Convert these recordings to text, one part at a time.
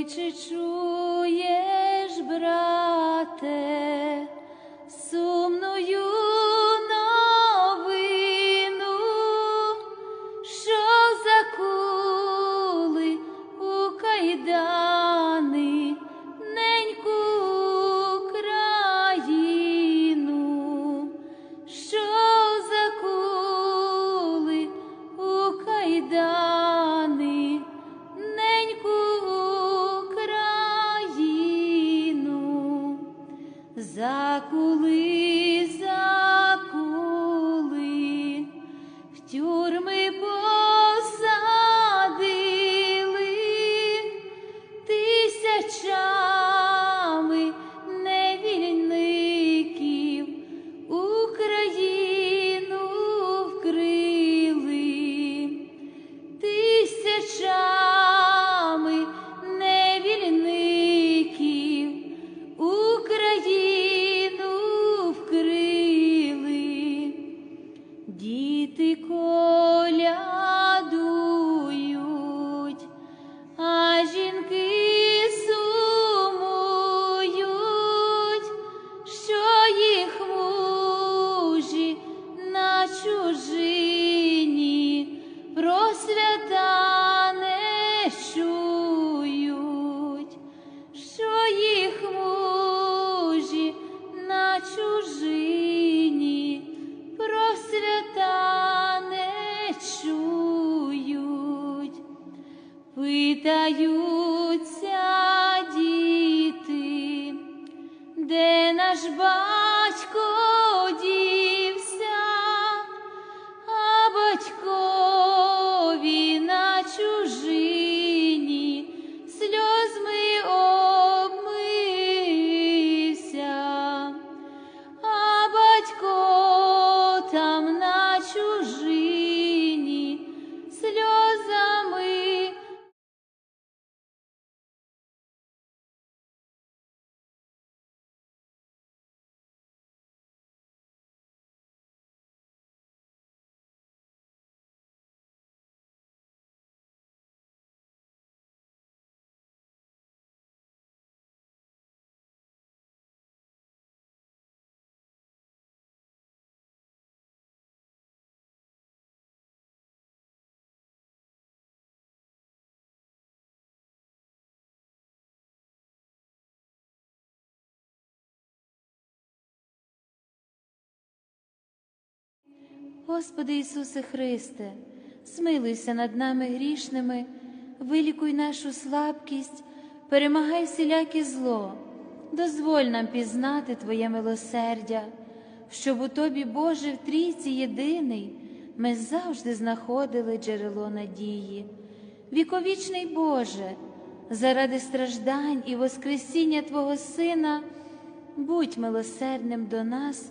一只猪 закули, Господи Ісусе Христе, змилуйся над нами грішними, вилікуй нашу слабкість, перемагай всіляке зло, дозволь нам пізнати Твоє милосердя, щоб у Тобі, Боже, в трійці єдиний, ми завжди знаходили джерело надії. Віковічний Боже, заради страждань і Воскресіння Твого Сина, будь милосердним до нас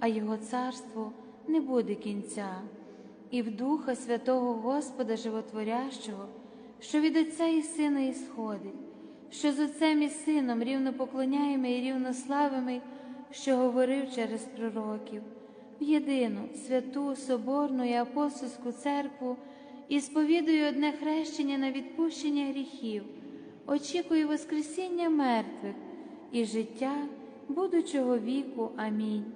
а Його царству не буде кінця, і в Духа Святого Господа Животворящого, що від Отця і Сина ісходить, що з Отцем і Сином рівно поклоняємо і рівно славимо, що говорив через пророків, в єдину святу, соборну і апостольську церкву і сповідую одне хрещення на відпущення гріхів, очікую Воскресіння мертвих і життя будучого віку. Амінь.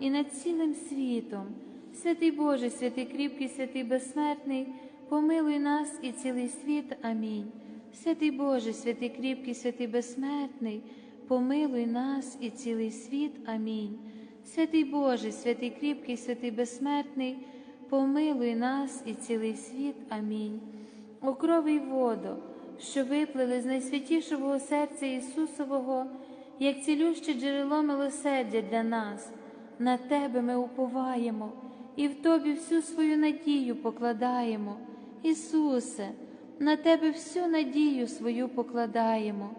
і над цілим світом. Святий Боже, святий кріпкий, святий безсмертний, помилуй нас і цілий світ. Амінь. Святий Боже, святий кріпкий, святий безсмертний, помилуй нас і цілий світ. Амінь. Святий Боже, святий кріпкий, святий безсмертний, помилуй нас і цілий світ. Амінь. О крови й воду, що виплили з найсвятішого серця Ісусового, як цілюще джерело милосердя для нас, на Тебе ми уповаємо і в Тобі всю свою надію покладаємо. Ісусе, на Тебе всю надію свою покладаємо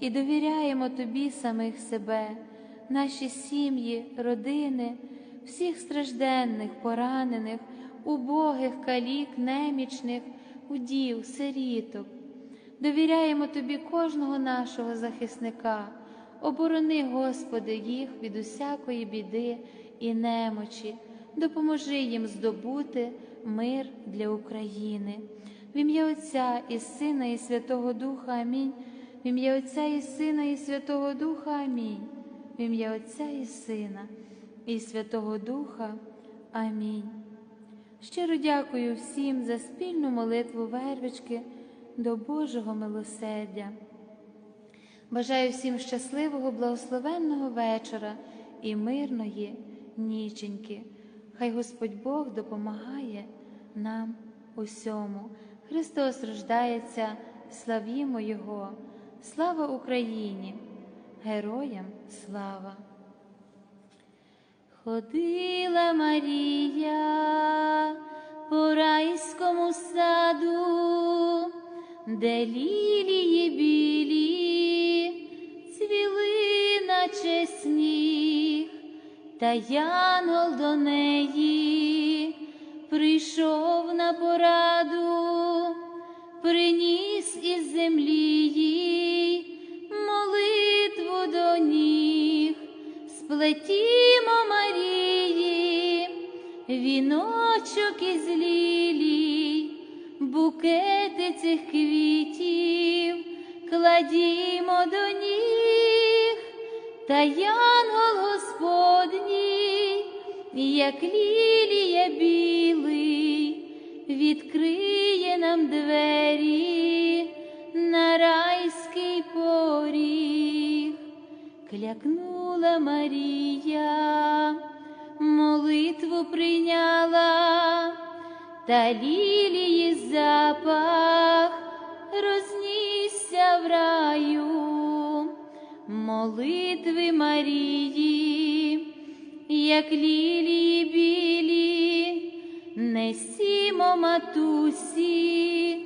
і довіряємо Тобі самих себе, наші сім'ї, родини, всіх стражденних, поранених, убогих, калік, немічних, удів, сиріток. Довіряємо Тобі кожного нашого захисника, оборони, Господи, їх від усякої біди і немочі, допоможи їм здобути мир для України. В ім'я Отця і Сина, і Святого Духа Амінь. В ім'я Отця і Сина, і Святого Духа Амінь. В ім'я Отця і Сина, і Святого Духа. Амінь. Щиро дякую всім за спільну молитву вервички до Божого милосердя. Бажаю всім щасливого, благословенного вечора і мирної ніченьки. Хай Господь Бог допомагає нам усьому. Христос рождається, славімо Його, слава Україні, героям слава! Ходила Марія по райському саду, де лілії білі цвіли, наче сніг, та янгол до неї прийшов на пораду, приніс із землі їй молитву до ніг, сплетімо Марії, віночок із лілій, букети цих квітів кладімо до ніг, та янгол Господній, як лілія білий, відкриє нам двері на райський поріг, клякнула Марія, молитву прийняла, та лілії запах рознісся в раю, молитви Марії, як лілії білі, несімо матусі,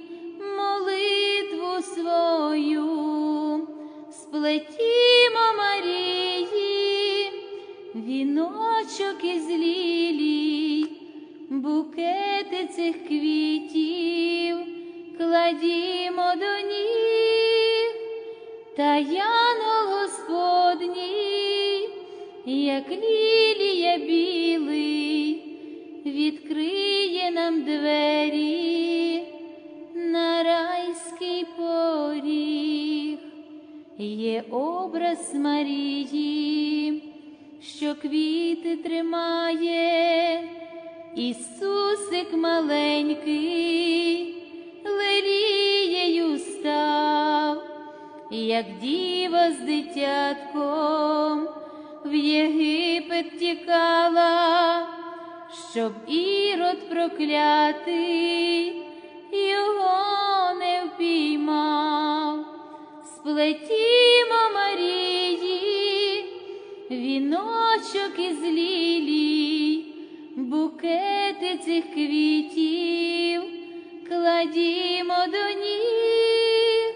молитву свою, сплетімо Марії, віночок із лілій, букети цих квітів нам двері на райський поріг. Є образ Марії, що квіти тримає, Ісусик маленький, лелією став, як діва з дитятком в Єгипет тікала, щоб ірод проклятий його не впіймав, сплетімо Марії, віночок із лілій, букети цих квітів кладімо до ніг,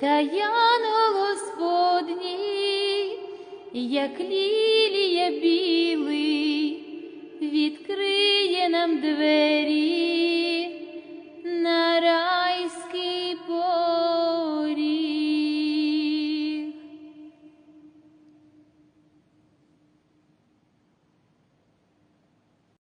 та янгол Господній, як лілія білий, відкриє нам двері. на радість.